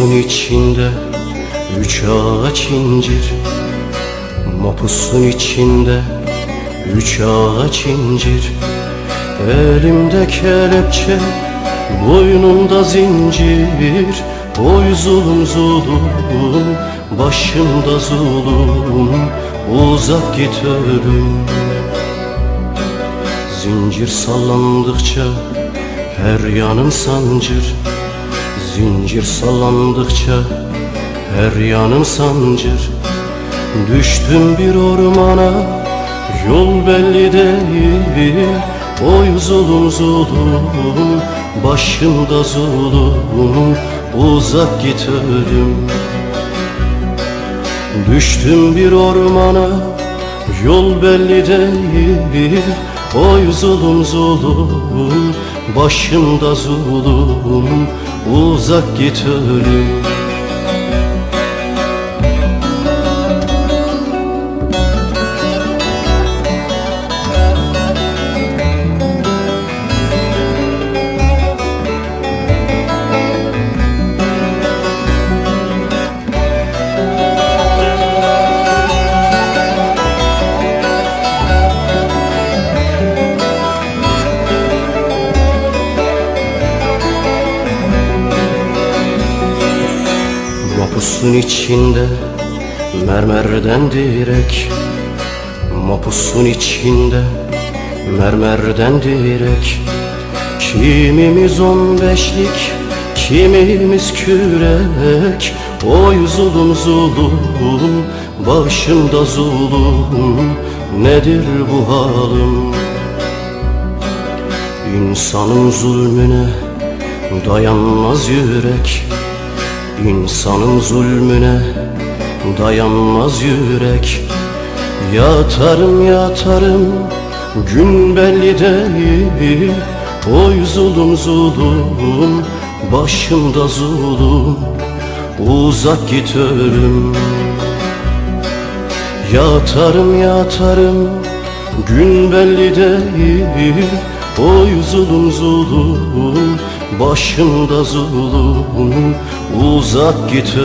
Mapusun içinde üç ağaç incir. Mapusun içinde üç ağaç incir. Elimde kelepçe boynumda zincir. Oy zulüm zulüm başımda zulüm. Uzak git ölüm. Zincir sallandıkça her yanım sancır Zincir sallandıkça her yanım sancır. Düştüm bir ormana yol belli değil. Oy zulüm zulüm başımda zulüm. Uzak git ölüm Düştüm bir ormana yol belli değil Oy zulüm zulüm başımda zulüm. Uzak git ölüm Mapusun içinde mermerden direk. Mapusun içinde mermerden direk. Kimimiz on beşlik, kimimiz kürek. Oy zulüm zulüm, başımda zulüm Nedir bu halim? İnsanın zulmüne dayanmaz yürek İnsanın zulmüne dayanmaz yürek. Yatarım yatarım gün belli değil. Oy zulüm zulüm başımda zulüm. Uzak git ölüm. Yatarım yatarım gün belli değil. Oy zulüm zulüm başımda zulüm Uzak git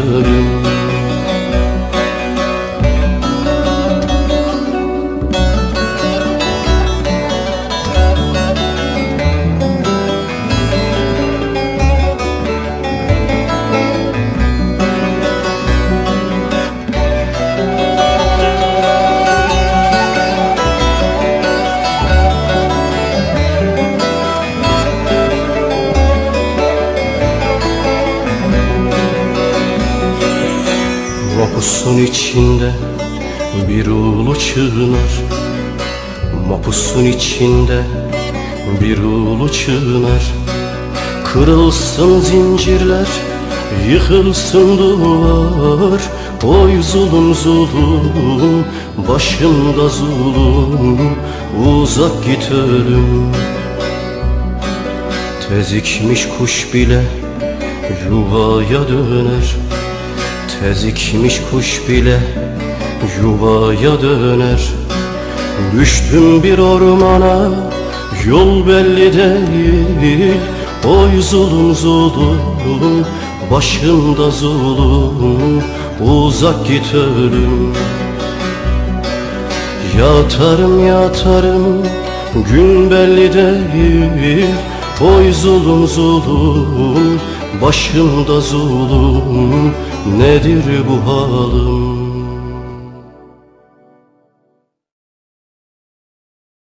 Mapusun içinde bir ulu çınar Mapusun içinde bir ulu çınar Kırılsın zincirler, yıkılsın duvar. Oy zulüm zulüm, başımda zulüm. Uzak git ölüm. Tezikmiş kuş bile yuvaya döner Tezikmiş kuş bile yuvaya döner. Düştüm bir ormana yol belli değil. Oy zulüm zulüm başımda zulüm. Uzak git ölüm. Yatarım yatarım gün belli değil. Oy zulüm zulüm başımda zulüm Nedir bu halim